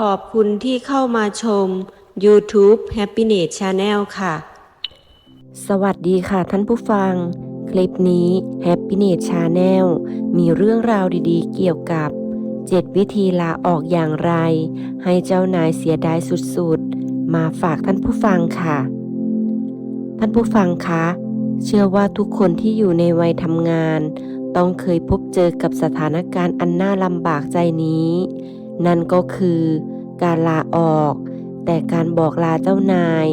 ขอบคุณที่เข้ามาชม YouTube Happiness Channel ค่ะ สวัสดีค่ะท่านผู้ฟัง คลิปนี้ Happiness Channel มีเรื่องราวดีๆ เกี่ยวกับ 7 วิธีลาออกอย่างไร ให้เจ้านายเสียดายสุดๆ มาฝากท่านผู้ฟังค่ะ ท่านผู้ฟังคะ เชื่อว่าทุกคนที่อยู่ในวัยทำงาน ต้องเคยพบเจอกับสถานการณ์อันน่าลำบากใจนี้ นั่นก็คือการลาออก แต่การบอกลาเจ้านาย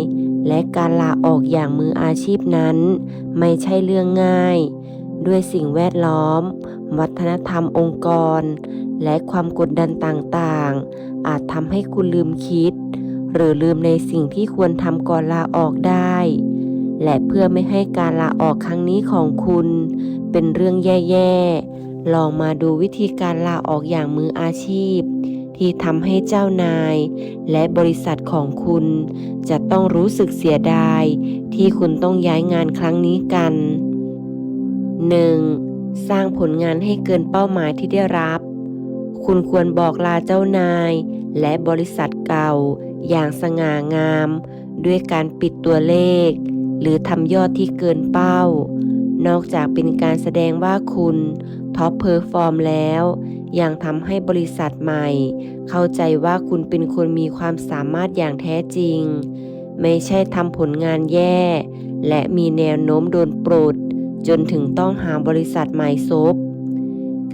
และการลาออกอย่างมืออาชีพนั้น ไม่ใช่เรื่องง่าย ด้วยสิ่งแวดล้อม วัฒนธรรมองค์กร และความกดดันต่างๆ อาจทำให้คุณลืมคิด หรือลืมในสิ่งที่ควรทำก่อนลาออกได้ และเพื่อไม่ให้การลาออกครั้งนี้ของคุณ เป็นเรื่องแย่ๆ ลองมาดูวิธีการลาออกอย่างมืออาชีพ ที่ทำให้เจ้านาย และบริษัทของคุณ จะต้องรู้สึกเสียดาย ที่คุณต้องย้ายงานครั้งนี้กัน 1. สร้างผลงานให้เกินเป้าหมายที่ได้รับ คุณควรบอกลาเจ้านาย และบริษัทเก่า อย่างสง่างาม ด้วยการปิดตัวเลข หรือทำยอดที่เกินเป้า นอกจากเป็นการแสดงว่าคุณท็อปเพอร์ฟอร์มแล้ว ยังทำให้บริษัทใหม่ เข้าใจว่าคุณเป็นคนมีความสามารถอย่างแท้จริง ไม่ใช่ทำผลงานแย่ และมีแนวโน้มโดนปลดจนถึงต้องหาบริษัทใหม่ซบ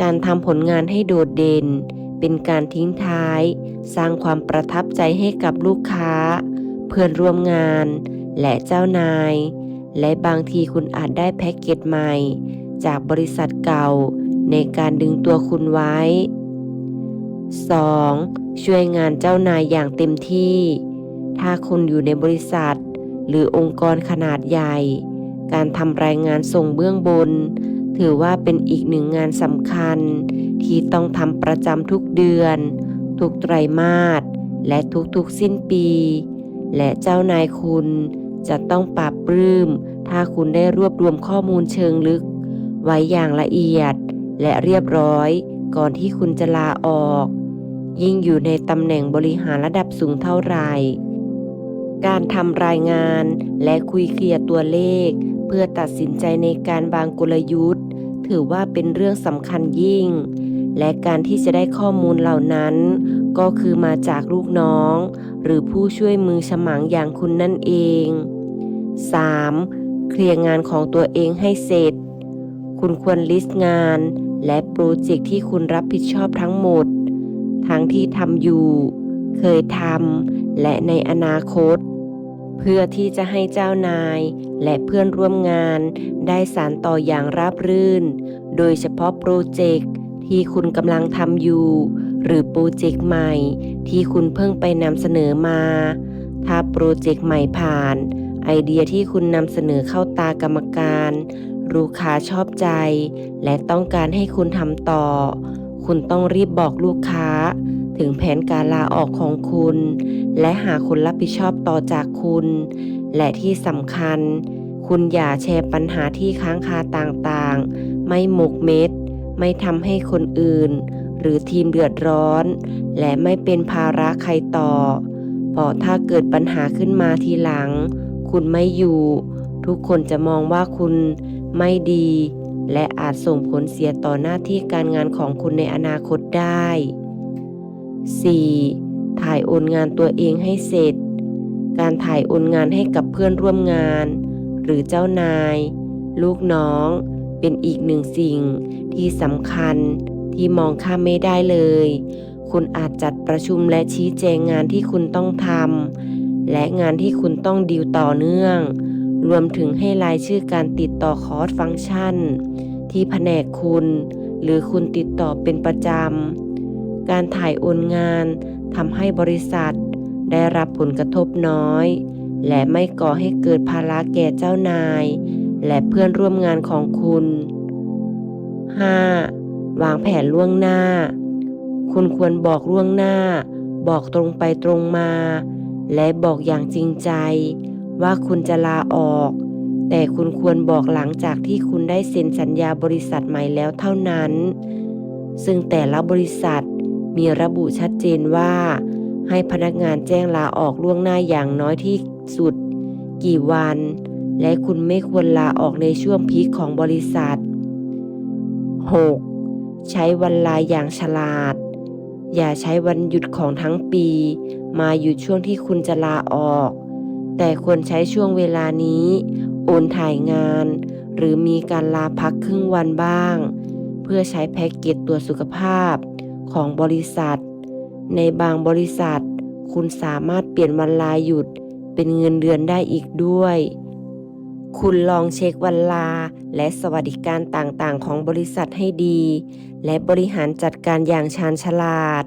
การทำผลงานให้โดดเด่น เป็นการทิ้งท้าย สร้างความประทับใจให้กับลูกค้า เพื่อนร่วมงาน และเจ้านาย และบางทีคุณอาจได้แพ็กเกจใหม่ จากบริษัทเก่า ในการดึงตัวคุณไว้ 2. ช่วยงานเจ้านายอย่างเต็มที่ ถ้าคุณอยู่ในบริษัท หรือองค์กรขนาดใหญ่ การทำรายงานส่งเบื้องบน ถือว่าเป็นอีกหนึ่งงานสำคัญ ที่ต้องทำประจำทุกเดือน ทุกไตรมาสและทุกๆสิ้นปี และเจ้านายคุณ จะต้องปรับปรื้ม ถ้าคุณได้รวบรวมข้อมูลเชิงลึก ไว้อย่างละเอียด และเรียบร้อย ก่อนที่คุณจะลาออก ยิ่งอยู่ในตำแหน่งบริหารระดับสูงเท่าไหร่การทำรายงานและคุยเคลียร์ตัวเลข เพื่อตัดสินใจในการวางกลยุทธ์ ถือว่าเป็นเรื่องสำคัญยิ่ง และการที่จะได้ข้อมูลเหล่านั้น ก็คือมาจากลูกน้อง หรือผู้ช่วยมือฉมังอย่างคุณนั่นเอง 3. เคลียร์งานของตัวเองให้เสร็จ คุณควรลิสต์งาน และโปรเจกต์ที่คุณรับผิดชอบทั้งหมด ทั้งที่ทำอยู่ เคยทำและในอนาคต เพื่อที่จะให้เจ้านาย และเพื่อนร่วมงาน ได้สานต่ออย่างราบรื่น โดยเฉพาะโปรเจกต์ที่คุณกำลังทำอยู่ หรือโปรเจกต์ใหม่ ที่คุณเพิ่งไปนำเสนอมา ถ้าโปรเจกต์ใหม่ผ่าน ไอเดียที่คุณนำเสนอเข้าตากรรมการ ลูกค้าชอบใจ และต้องการให้คุณทำต่อ คุณต้องรีบบอกลูกค้า ถึงแผนการลาออกของคุณ และหาคนรับผิดชอบต่อจากคุณ และที่สำคัญ คุณอย่าแชร์ปัญหาที่ค้างคาต่างๆ ไม่หมกเม็ด ไม่ทำให้คนอื่น หรือทีมเดือดร้อน และไม่เป็นภาระใครต่อเพราะถ้าเกิดปัญหาขึ้นมาทีหลัง คุณไม่อยู่ ทุกคนจะมองว่าคุณไม่ดี และอาจส่งผลเสียต่อหน้าที่การงานของคุณในอนาคตได้ 4. ถ่ายโอนงานตัวเองให้เสร็จ การถ่ายโอนงานให้กับเพื่อนร่วมงาน หรือเจ้านาย ลูกน้อง เป็นอีกหนึ่งสิ่งที่สำคัญที่มองข้ามไม่ได้เลย คุณอาจจัดประชุมและชี้แจงงานที่คุณต้องทำ และงานที่คุณต้องดีลต่อเนื่อง รวมถึงให้รายชื่อการติดต่อคอร์สฟังก์ชัน ที่แผนกคุณ หรือคุณติดต่อเป็นประจำ การถ่ายโอนงานทำให้บริษัท ได้รับผลกระทบน้อย และไม่ก่อให้เกิดภาระแก่เจ้านาย และเพื่อนร่วมงานของคุณ 5. วางแผนล่วงหน้า คุณควรบอกล่วงหน้า บอกตรงไปตรงมา และบอกอย่างจริงใจ ว่าคุณจะลาออก แต่คุณควรบอกหลังจากที่คุณได้เซ็นสัญญาบริษัทใหม่แล้วเท่านั้น ซึ่งแต่ละบริษัทมีระบุชัดเจนว่า ให้พนักงานแจ้งลาออกล่วงหน้าอย่างน้อยที่สุด กี่วัน และคุณไม่ควรลาออกในช่วงพีคของบริษัท 6. ใช้วันลาอย่างฉลาด อย่าใช้วันหยุดของทั้งปี มาหยุดช่วงที่คุณจะลาออก แต่ควรใช้ช่วงเวลานี้ โอนถ่ายงาน หรือมีการลาพักครึ่งวันบ้าง เพื่อใช้แพ็กเกจตรวจสุขภาพของบริษัท ในบางบริษัท คุณสามารถเปลี่ยนวันลาหยุดเป็นเงินเดือนได้อีกด้วย คุณลองเช็ควันลา และสวัสดิการต่างๆ ของบริษัทให้ดี และบริหารจัดการอย่างชาญฉลาด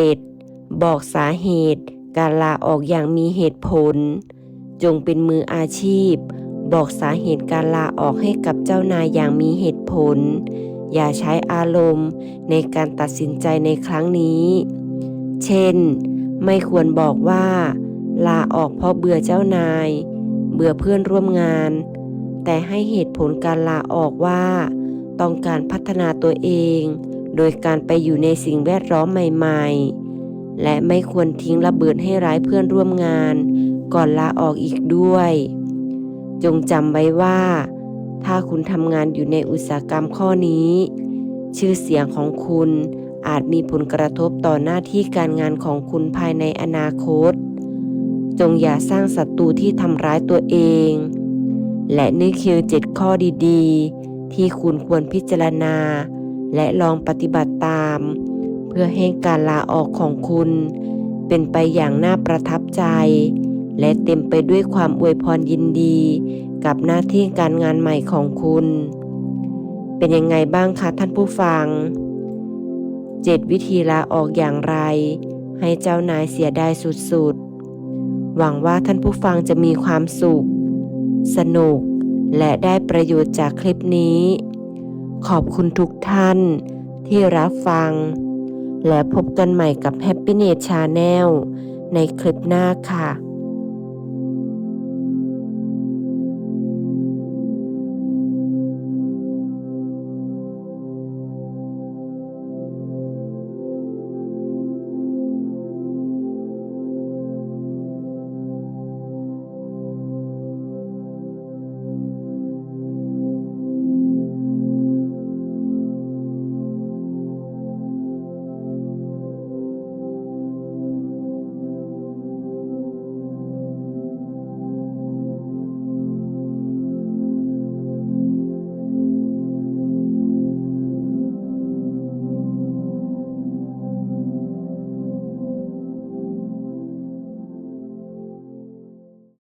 7. บอกสาเหตุ การลาออกอย่างมีเหตุผล จงเป็นมืออาชีพ บอกสาเหตุการลาออกให้กับเจ้านายอย่างมีเหตุผล อย่าใช้อารมณ์ในการตัดสินใจในครั้งนี้ เช่น ไม่ควรบอกว่า ลาออกเพราะเบื่อเจ้านาย เบื่อเพื่อนร่วมงาน แต่ให้เหตุผลการลาออกว่า ต้องการพัฒนาตัวเอง โดยการไปอยู่ในสิ่งแวดล้อมใหม่ ๆ และไม่ควรทิ้งระเบิดให้ร้ายเพื่อนร่วมงาน ก่อนลาออกอีกด้วย จงจำไว้ว่า ถ้าคุณทำงานอยู่ในอุตสาหกรรมข้อนี้ ชื่อเสียงของคุณอาจมีผลกระทบต่อหน้าที่การงานของคุณภายในอนาคต จงอย่าสร้างศัตรูที่ทำร้ายตัวเอง และนี่คือเจ็ดข้อดีๆ ที่คุณควรพิจารณา และลองปฏิบัติตาม เพื่อให้การลาออกของคุณ เป็นไปอย่างน่าประทับใจ และเต็มไปด้วยความอวยพรยินดี กับหน้าที่การงานใหม่ของคุณ เป็นยังไงบ้างคะท่านผู้ฟัง7วิธีลาออกอย่างไร ให้เจ้านายเสียดายสุดๆ หวังว่าท่านผู้ฟังจะมีความสุข สนุก และได้ประโยชน์จากคลิปนี้ ขอบคุณทุกท่านที่รับฟัง และพบกันใหม่กับ Happiness Channel ในคลิปหน้าค่ะ